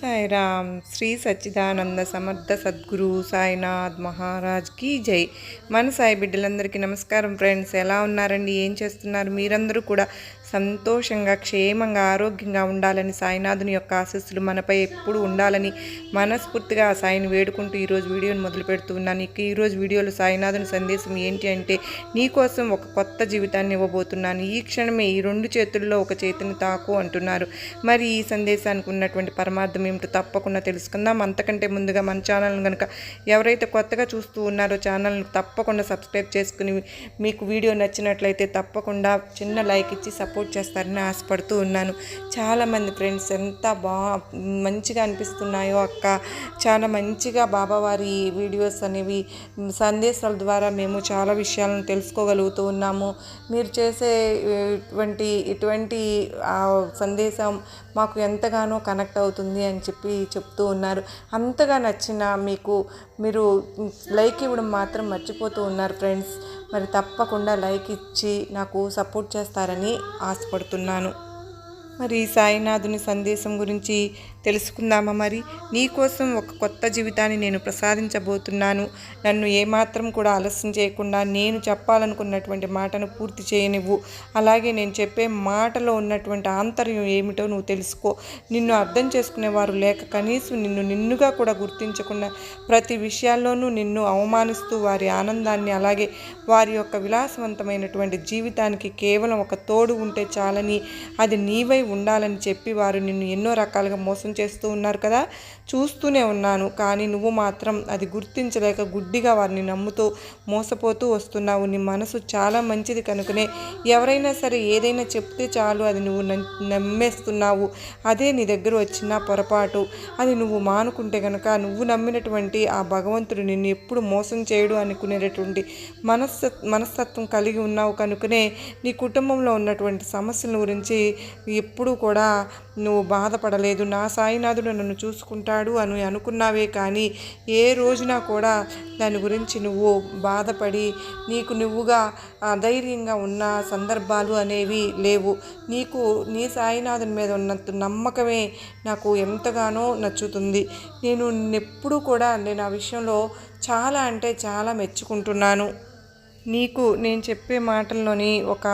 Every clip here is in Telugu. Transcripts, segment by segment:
సాయిరామ్ శ్రీ సచ్చిదానంద సమర్థ సద్గురు సాయినాథ్ మహారాజ్ కీ జై. మన సాయి బిడ్డలందరికీ నమస్కారం ఫ్రెండ్స్. ఎలా ఉన్నారండి? ఏం చేస్తున్నారు? మీరందరూ కూడా సంతోషంగా క్షేమంగా ఆరోగ్యంగా ఉండాలని సాయినాథుని యొక్క ఆశస్సులు మనపై ఎప్పుడు ఉండాలని మనస్ఫూర్తిగా ఆ సాయిని వేడుకుంటూ ఈరోజు వీడియోని మొదలు పెడుతున్నాను ఇక ఈరోజు వీడియోలో సాయినాథుని సందేశం ఏంటి అంటే నీకోసం ఒక కొత్త జీవితాన్ని ఇవ్వబోతున్నాను. ఈ క్షణమే ఈ రెండు చేతుల్లో ఒక చేతిని తాకు అంటున్నారు. మరి ఈ సందేశానికి ఉన్నటువంటి పరమార్థం ఏమిటో తప్పకుండా తెలుసుకుందాం. అంతకంటే ముందుగా మన ఛానల్ని కనుక ఎవరైతే కొత్తగా చూస్తూ ఉన్నారో ఛానల్ని తప్పకుండా సబ్స్క్రైబ్ చేసుకుని మీకు వీడియో నచ్చినట్లయితే తప్పకుండా చిన్న లైక్ ఇచ్చి సపోర్ట్ చేస్తారని ఆశపడుతూ ఉన్నాను. చాలామంది ఫ్రెండ్స్ ఎంత బా మంచిగా అనిపిస్తున్నాయో అక్క. చాలా మంచిగా బాబావారి వీడియోస్ అనేవి సందేశాల ద్వారా మేము చాలా విషయాలను తెలుసుకోగలుగుతూ ఉన్నాము. మీరు చేసే ఇటువంటి ఇటువంటి సందేశం మాకు ఎంతగానో కనెక్ట్ అవుతుంది అని చెప్పి చెప్తూ ఉన్నారు. అంతగా నచ్చిన మీకు మీరు లైక్ ఇవ్వడం మాత్రం మర్చిపోతూ ఉన్నారు ఫ్రెండ్స్. మరి తప్పకుండా లైక్ ఇచ్చి నాకు సపోర్ట్ చేస్తారని ఆశపడుతున్నాను. మరి సాయినాథుని సందేశం గురించి తెలుసుకుందామా మరి? నీకోసం ఒక కొత్త జీవితాన్ని నేను ప్రసాదించబోతున్నాను. నన్ను ఏమాత్రం కూడా ఆలస్యం చేయకుండా నేను చెప్పాలనుకున్నటువంటి మాటను పూర్తి చేయనివ్వు. అలాగే నేను చెప్పే మాటలో ఉన్నటువంటి ఆంతర్యం ఏమిటో నువ్వు తెలుసుకో. నిన్ను అర్థం చేసుకునేవారు లేక కనీసం నిన్ను నిన్నుగా కూడా గుర్తించకుండా ప్రతి విషయాల్లోనూ నిన్ను అవమానిస్తూ వారి ఆనందాన్ని అలాగే వారి యొక్క విలాసవంతమైనటువంటి జీవితానికి కేవలం ఒక తోడు ఉంటే చాలని అది నీవై ఉండాలని చెప్పి వారు నిన్ను ఎన్నో రకాలుగా మోసం చేస్తూ ఉన్నారు కదా చూస్తూనే ఉన్నాను. కానీ నువ్వు మాత్రం అది గుర్తించలేక గుడ్డిగా వారిని నమ్ముతూ మోసపోతూ వస్తున్నావు. నీ మనసు చాలా మంచిది కనుకనే. ఎవరైనా సరే ఏదైనా చెప్తే చాలు అది నువ్వు నమ్మేస్తున్నావు. అదే నీ దగ్గర వచ్చిన పొరపాటు. అది నువ్వు మానుకుంటే కనుక నువ్వు నమ్మినటువంటి ఆ భగవంతుడు నిన్ను ఎప్పుడు మోసం చేయడు అనుకునేటటువంటి మనస్స మనస్తత్వం కలిగి ఉన్నావు కనుకనే నీ కుటుంబంలో ఉన్నటువంటి సమస్యల గురించి ఎప్పుడూ కూడా నువ్వు బాధపడలేదు. నా సాయినాథుడు నన్ను చూసుకుంటాడు అని అనుకున్నావే కానీ ఏ రోజున కూడా దాని గురించి నువ్వు బాధపడి నీకు నువ్వుగా ధైర్యంగా ఉన్న సందర్భాలు అనేవి లేవు. నీకు నీ సాయినాథుని మీద ఉన్నంత నమ్మకమే నాకు ఎంతగానో నచ్చుతుంది. నేను ఎప్పుడూ కూడా నేను ఆ విషయంలో చాలా అంటే చాలా మెచ్చుకుంటున్నాను. నీకు నేను చెప్పే మాటల్లోని ఒక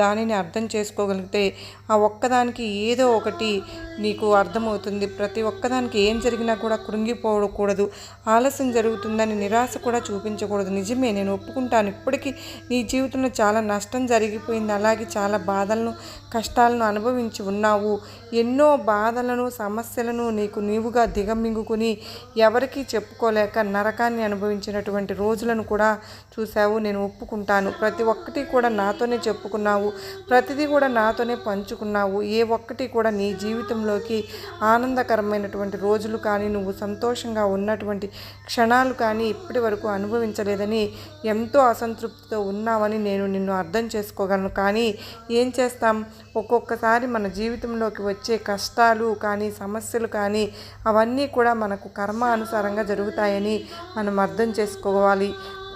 దానిని అర్థం చేసుకోగలిగితే ఆ ఒక్కదానికి ఏదో ఒకటి నీకు అర్థమవుతుంది. ప్రతి ఒక్కదానికి ఏం జరిగినా కూడా కృంగిపోకూడదు. ఆలస్యం జరుగుతుందని నిరాశ కూడా చూపించకూడదు. నిజమే నేను ఒప్పుకుంటాను. ఇప్పటికీ నీ జీవితంలో చాలా నష్టం జరిగిపోయింది. అలాగే చాలా బాధలను కష్టాలను అనుభవించి ఉన్నావు. ఎన్నో బాధలను సమస్యలను నీకు నీవుగా దిగమింగుకుని ఎవరికీ చెప్పుకోలేక నరకాన్ని అనుభవించినటువంటి రోజులను కూడా చూసావు నేను ఒప్పుకుంటాను. ప్రతి ఒక్కటి కూడా నాతోనే చెప్పుకున్నావు. ప్రతిదీ కూడా నాతోనే పంచుకున్నావు. ఏ ఒక్కటి కూడా నీ జీవితంలో జీవితంలోకి ఆనందకరమైనటువంటి రోజులు కానీ నువ్వు సంతోషంగా ఉన్నటువంటి క్షణాలు కానీ ఇప్పటి వరకు అనుభవించలేదని ఎంతో అసంతృప్తితో ఉన్నావని నేను నిన్ను అర్థం చేసుకోగలను. కానీ ఏం చేస్తాం? ఒక్కొక్కసారి మన జీవితంలోకి వచ్చే కష్టాలు కానీ సమస్యలు కానీ అవన్నీ కూడా మనకు కర్మ అనుసారంగా జరుగుతాయని మనం అర్థం చేసుకోవాలి.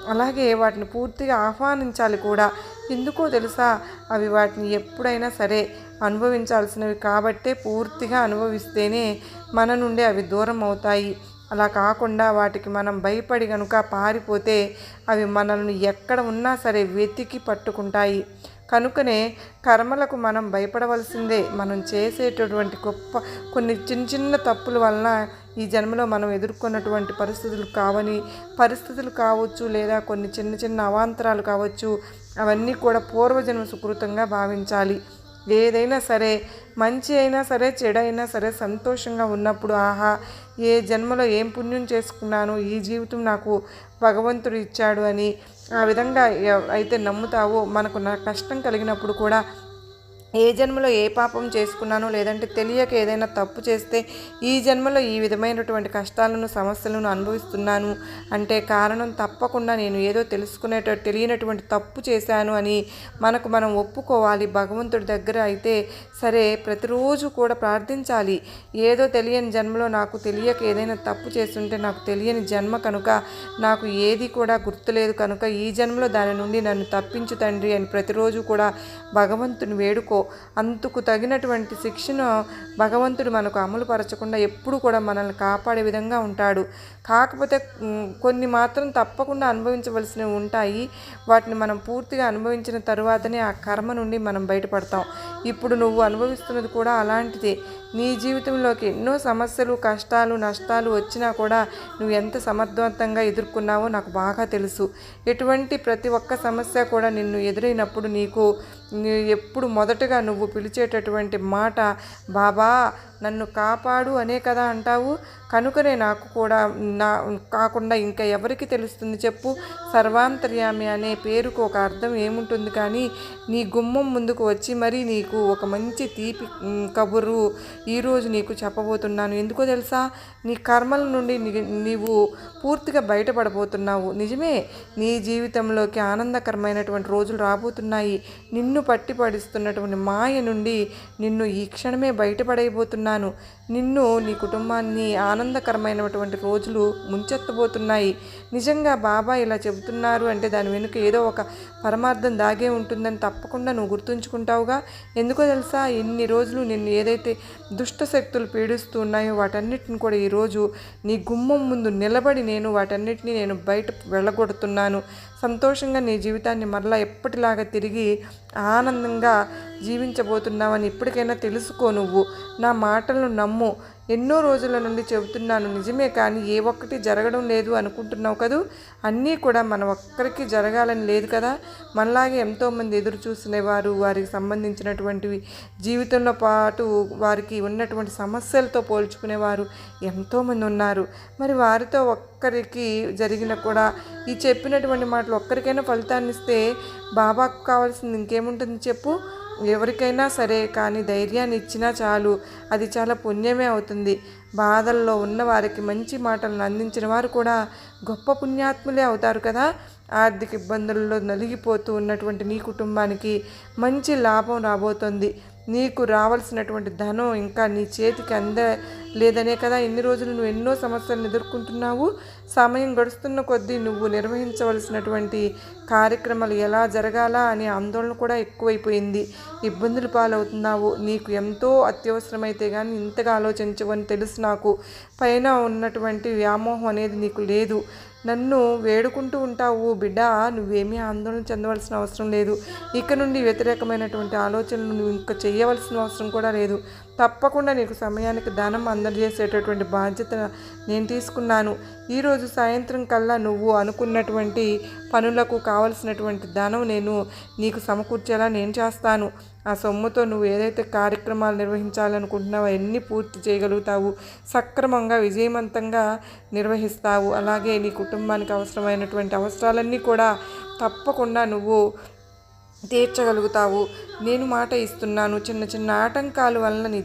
అలాగే వాటిని పూర్తిగా ఆహ్వానించాలి కూడా. ఎందుకో తెలుసా? అవి వాటిని ఎప్పుడైనా సరే అనుభవించాల్సినవి కాబట్టే పూర్తిగా అనుభవిస్తేనే మన నుండి అవి దూరం అవుతాయి. అలా కాకుండా వాటికి మనం భయపడి కనుక పారిపోతే అవి మనల్ని ఎక్కడ ఉన్నా సరే వెతికి పట్టుకుంటాయి. కనుకనే కర్మలకు మనం భయపడవలసిందే. మనం చేసేటటువంటి గొప్ప కొన్ని చిన్న చిన్న తప్పుల వలన ఈ జన్మలో మనం ఎదుర్కొన్నటువంటి పరిస్థితులు కావని పరిస్థితులు కావచ్చు లేదా కొన్ని చిన్న చిన్న అవాంతరాలు కావచ్చు అవన్నీ కూడా పూర్వజన్మ సుకృతంగా భావించాలి. ఏదైనా సరే మంచి అయినా సరే చెడైనా సరే సంతోషంగా ఉన్నప్పుడు ఆహా ఏ జన్మలో ఏం పుణ్యం చేసుకున్నాను ఈ జీవితం నాకు భగవంతుడు ఇచ్చాడు అని ఆ విధంగా అయితే నమ్ముతావో మనకు నా కష్టం కలిగినప్పుడు కూడా ఏ జన్మలో ఏ పాపం చేసుకున్నానో లేదంటే తెలియక ఏదైనా తప్పు చేస్తే ఈ జన్మలో ఈ విధమైనటువంటి కష్టాలను సమస్యలను అనుభవిస్తున్నాను అంటే కారణం తప్పకుండా నేను ఏదో తెలుసుకునేట తెలియనటువంటి తప్పు చేశాను అని మనకు మనం ఒప్పుకోవాలి. భగవంతుడి దగ్గర అయితే సరే ప్రతిరోజు కూడా ప్రార్థించాలి. ఏదో తెలియని జన్మలో నాకు తెలియక ఏదైనా తప్పు చేస్తుంటే నాకు తెలియని జన్మ కనుక నాకు ఏది కూడా గుర్తులేదు కనుక ఈ జన్మలో దాని నుండి నన్ను తప్పించు తండ్రి అని ప్రతిరోజు కూడా భగవంతుని వేడుకో. అందుకు తగినటువంటి శిక్షను భగవంతుడు మనకు అమలు పరచకుండా ఎప్పుడు కూడా మనల్ని కాపాడే విధంగా ఉంటాడు. కాకపోతే కొన్ని మాత్రం తప్పకుండా అనుభవించవలసినవి ఉంటాయి. వాటిని మనం పూర్తిగా అనుభవించిన తరువాతనే ఆ కర్మ నుండి మనం బయటపడతాం. ఇప్పుడు నువ్వు అనుభవిస్తున్నది కూడా అలాంటిదే. నీ జీవితంలోకి ఎన్నో సమస్యలు కష్టాలు నష్టాలు వచ్చినా కూడా నువ్వు ఎంత సమర్థవంతంగా ఎదుర్కొన్నావో నాకు బాగా తెలుసు. ఎటువంటి ప్రతి ఒక్క సమస్య కూడా నిన్ను ఎదురైనప్పుడు నీకు ఎప్పుడు మొదటగా నువ్వు పిలిచేటటువంటి మాట బాబా నన్ను కాపాడు అనే కదా అంటావు? కనుకనే నాకు కూడా నా కాకుండా ఇంకా ఎవరికి తెలుస్తుంది చెప్పు? సర్వాంతర్యామి అనే పేరుకు ఒక అర్థం ఏముంటుంది కానీ నీ గుమ్మం ముందుకు వచ్చి మరీ నీకు ఒక మంచి తీపి కబురు ఈరోజు నీకు చెప్పబోతున్నాను. ఎందుకో తెలుసా? నీ కర్మల నుండి నీవు పూర్తిగా బయటపడబోతున్నావు. నిజమే నీ జీవితంలోకి ఆనందకరమైనటువంటి రోజులు రాబోతున్నాయి. నిన్ను పట్టిపడిస్తున్నటువంటి మాయ నుండి నిన్ను ఈ క్షణమే బయటపడైపోతున్నాను నిన్ను నీ కుటుంబాన్ని ఆనందకరమైనటువంటి రోజులు ముంచెత్తబోతున్నాయి. నిజంగా బాబా ఇలా చెబుతున్నారు అంటే దాని వెనుక ఏదో ఒక పరమార్థం దాగే ఉంటుందని తప్పకుండా నువ్వు గుర్తుంచుకుంటావుగా. ఎందుకో తెలుసా? ఎన్ని రోజులు నిన్ను ఏదైతే దుష్ట శక్తులు పీడిస్తూ ఉన్నాయో వాటన్నిటిని కూడా ఈరోజు నీ గుమ్మం ముందు నిలబడి నేను వాటన్నిటిని నేను బయట వెళ్ళగొడుతున్నాను. సంతోషంగా నీ జీవితాన్ని మరలా ఎప్పటిలాగా తిరిగి ఆనందంగా జీవించబోతున్నావని ఇప్పటికైనా తెలుసుకో నువ్వు. నా మాటలను నమ్ము. ఎన్నో రోజుల నుండి చెబుతున్నాను నిజమే కానీ ఏ ఒక్కటి జరగడం లేదు అనుకుంటున్నావు కదూ? అన్నీ కూడా మన ఒక్కరికి జరగాలని లేదు కదా? మనలాగే ఎంతోమంది ఎదురు చూసినవారు వారికి సంబంధించినటువంటివి జీవితంలో పాటు వారికి ఉన్నటువంటి సమస్యలతో పోల్చుకునేవారు ఎంతోమంది ఉన్నారు. మరి వారితో ఒక్కరికి జరిగిన కూడా ఈ చెప్పినటువంటి మాటలు ఒక్కరికైనా ఫలితాన్ని ఇస్తే బాబాకు కావాల్సింది ఇంకేముంటుంది చెప్పు? ఎవరికైనా సరే కానీ ధైర్యాన్ని ఇచ్చినా చాలు. అది చాలా పుణ్యమే అవుతుంది. బాధల్లో ఉన్నవారికి మంచి మాటలను అందించిన వారు కూడా గొప్ప పుణ్యాత్ములే అవుతారు కదా? ఆర్థిక ఇబ్బందుల్లో నలిగిపోతూ ఉన్నటువంటి నీ కుటుంబానికి మంచి లాభం రాబోతోంది. నీకు రావాల్సినటువంటి ధనం ఇంకా నీ చేతికి అంద లేదనే కదా. ఇన్ని రోజులు నువ్వు ఎన్నో సమస్యలను ఎదుర్కొంటున్నావు. సమయం గడుస్తున్న కొద్దీ నువ్వు నిర్వహించవలసినటువంటి కార్యక్రమాలు ఎలా జరగాలా అనే ఆందోళన కూడా ఎక్కువైపోయింది. ఇబ్బందులు పాలవుతున్నావు. నీకు ఎంతో అత్యవసరమైతే కానీ ఇంతగా ఆలోచించవని తెలుసు నాకు. పైన ఉన్నటువంటి వ్యామోహం అనేది నీకు లేదు. నన్ను వేడుకుంటూ ఉంటావు బిడ్డ. నువ్వేమీ ఆందోళన చెందవలసిన అవసరం లేదు. ఇక నుండి వ్యతిరేకమైనటువంటి ఆలోచనలు నువ్వు ఇంకా చేయవలసిన అవసరం కూడా లేదు. తప్పకుండా నీకు సమయానికి ధనం అందజేసేటటువంటి బాధ్యత నేను తీసుకున్నాను. ఈరోజు సాయంత్రం కల్లా నువ్వు అనుకున్నటువంటి పనులకు కావలసినటువంటి ధనం నేను నీకు సమకూర్చేలా నేను చేస్తాను. ఆ సొమ్ముతో నువ్వు ఏదైతే కార్యక్రమాలు నిర్వహించాలనుకుంటున్నావో అన్నీ పూర్తి చేయగలుగుతావు సక్రమంగా విజయవంతంగా నిర్వహిస్తావు. అలాగే నీ కుటుంబానికి అవసరమైనటువంటి అవసరాలన్నీ కూడా తప్పకుండా నువ్వు తీర్చగలుగుతావు. నేను మాట ఇస్తున్నాను. చిన్న చిన్న ఆటంకాల వలన నీ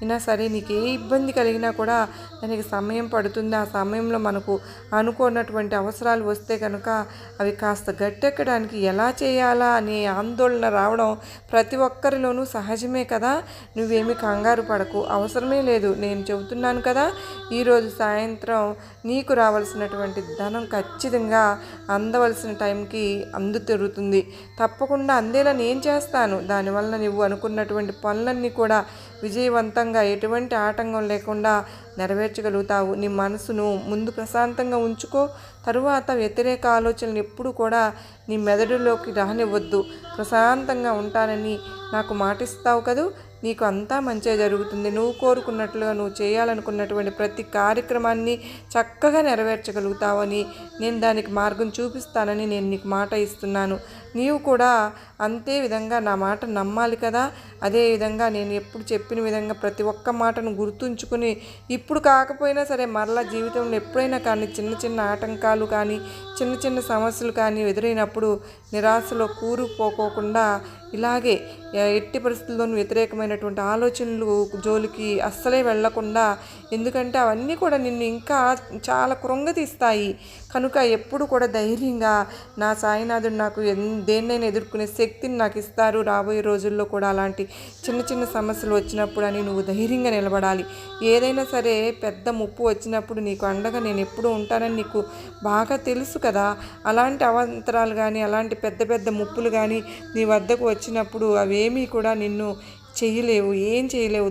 అయినా సరే నీకు ఏ ఇబ్బంది కలిగినా కూడా దానికి సమయం పడుతుంది. ఆ సమయంలో మనకు అనుకున్నటువంటి అవసరాలు వస్తే కనుక అవి కాస్త గట్టెక్కడానికి ఎలా చేయాలా అనే ఆందోళన రావడం ప్రతి ఒక్కరిలోనూ సహజమే కదా. నువ్వేమి కంగారు పడకు. అవసరమే లేదు. నేను చెబుతున్నాను కదా ఈరోజు సాయంత్రం నీకు రావాల్సినటువంటి ధనం ఖచ్చితంగా అందవలసిన టైంకి అందుతిరుగుతుంది. తప్పకుండా అందేలా నేను చేస్తాను. దానివల్ల నువ్వు అనుకున్నటువంటి పనులన్నీ కూడా విజయవంతంగా ఎటువంటి ఆటంకం లేకుండా నెరవేర్చగలుగుతావు. నీ మనసును ముందు ప్రశాంతంగా ఉంచుకో. తరువాత వ్యతిరేక ఆలోచనలు ఎప్పుడు కూడా నీ మెదడులోకి రానివ్వద్దు. ప్రశాంతంగా ఉంటానని నాకు మాటిస్తావు కదూ? నీకు అంతా మంచిగా జరుగుతుంది. నువ్వు కోరుకున్నట్లుగా నువ్వు చేయాలనుకున్నటువంటి ప్రతి కార్యక్రమాన్ని చక్కగా నెరవేర్చగలుగుతావని నేను దానికి మార్గం చూపిస్తానని నేను నీకు మాట ఇస్తున్నాను. నీవు కూడా అంతే విధంగా నా మాట నమ్మాలి కదా? అదే విధంగా నేను ఎప్పుడు చెప్పిన విధంగా ప్రతి ఒక్క మాటను గుర్తుంచుకుని ఇప్పుడు కాకపోయినా సరే మరలా జీవితంలో ఎప్పుడైనా కానీ చిన్న చిన్న ఆటంకాలు కానీ చిన్న చిన్న సమస్యలు కానీ ఎదురైనప్పుడు నిరాశలో కూరుకుపోకోకుండా ఇలాగే ఎట్టి పరిస్థితుల్లోనూ వ్యతిరేకమైనటువంటి ఆలోచనలు జోలికి అస్సలే వెళ్ళకుండా ఎందుకంటే అవన్నీ కూడా నిన్ను ఇంకా చాలా కృంగతీస్తాయి. కనుక ఎప్పుడు కూడా ధైర్యంగా నా సాయినాథుడు నాకు ఎన్ దేన్నైనా ఎదుర్కొనే శక్తిని నాకు ఇస్తారు. రాబోయే రోజుల్లో కూడా అలాంటి చిన్న చిన్న సమస్యలు వచ్చినప్పుడు అని నువ్వు ధైర్యంగా నిలబడాలి. ఏదైనా సరే పెద్ద ముప్పు వచ్చినప్పుడు నీకు అండగా నేను ఎప్పుడూ ఉంటానని నీకు బాగా తెలుసు కదా. అలాంటి అవాంతరాలు కానీ అలాంటి పెద్ద పెద్ద ముప్పులు కానీ నీ వద్దకు వచ్చినప్పుడు అవేమీ కూడా నిన్ను చేయలేవు ఏం చేయలేవు.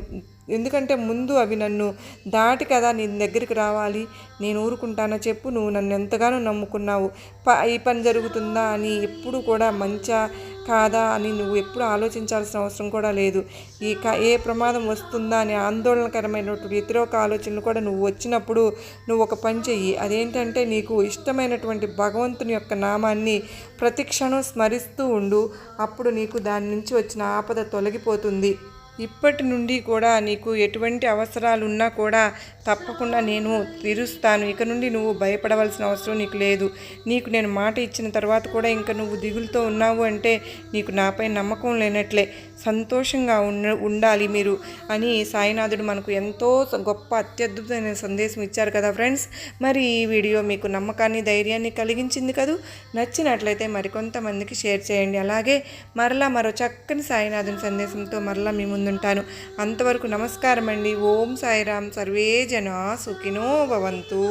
ఎందుకంటే ముందు అవి నన్ను దాటి కదా నీ దగ్గరికి రావాలి. నేను ఊరుకుంటానా చెప్పు నువ్వు నన్ను ఎంతగానో నమ్ముకున్నావు. ప ఈ పని జరుగుతుందా అని ఎప్పుడు కూడా మంచా కాదా అని నువ్వు ఎప్పుడు ఆలోచించాల్సిన అవసరం కూడా లేదు. ఈ క ఏ ప్రమాదం వస్తుందా అని ఆందోళనకరమైనటువంటి వ్యతిరేక ఆలోచనలు కూడా నువ్వు వచ్చినప్పుడు నువ్వు ఒక పని చెయ్యి. అదేంటంటే నీకు ఇష్టమైనటువంటి భగవంతుని యొక్క నామాన్ని ప్రతిక్షణం స్మరిస్తూ ఉండు. అప్పుడు నీకు దాని నుంచి వచ్చిన ఆపద తొలగిపోతుంది. ఇప్పటి నుండి కూడా నీకు ఎటువంటి అవసరాలు ఉన్నా కూడా తప్పకుండా నేను తీరుస్తాను. ఇక నుండి నువ్వు భయపడవలసిన అవసరం నీకు లేదు. నీకు నేను మాట ఇచ్చిన తర్వాత కూడా ఇంకా నువ్వు దిగులుతో ఉన్నావు అంటే నీకు నాపై నమ్మకం లేనట్లే. సంతోషంగా ఉండ ఉండాలి మీరు అని సాయినాథుడు మనకు ఎంతో గొప్ప అత్యద్భుతమైన సందేశం ఇచ్చారు కదా ఫ్రెండ్స్. మరి ఈ వీడియో మీకు నమ్మకాన్ని ధైర్యాన్ని కలిగించింది కదూ? నచ్చినట్లయితే మరికొంతమందికి షేర్ చేయండి. అలాగే మరలా మరో చక్కని సాయినాథుని సందేశంతో మరలా మీ ముందుంటాను అంతవరకు నమస్కారం అండి ఓం సాయిరామ్. సర్వే జన సుఖినో భవంతు.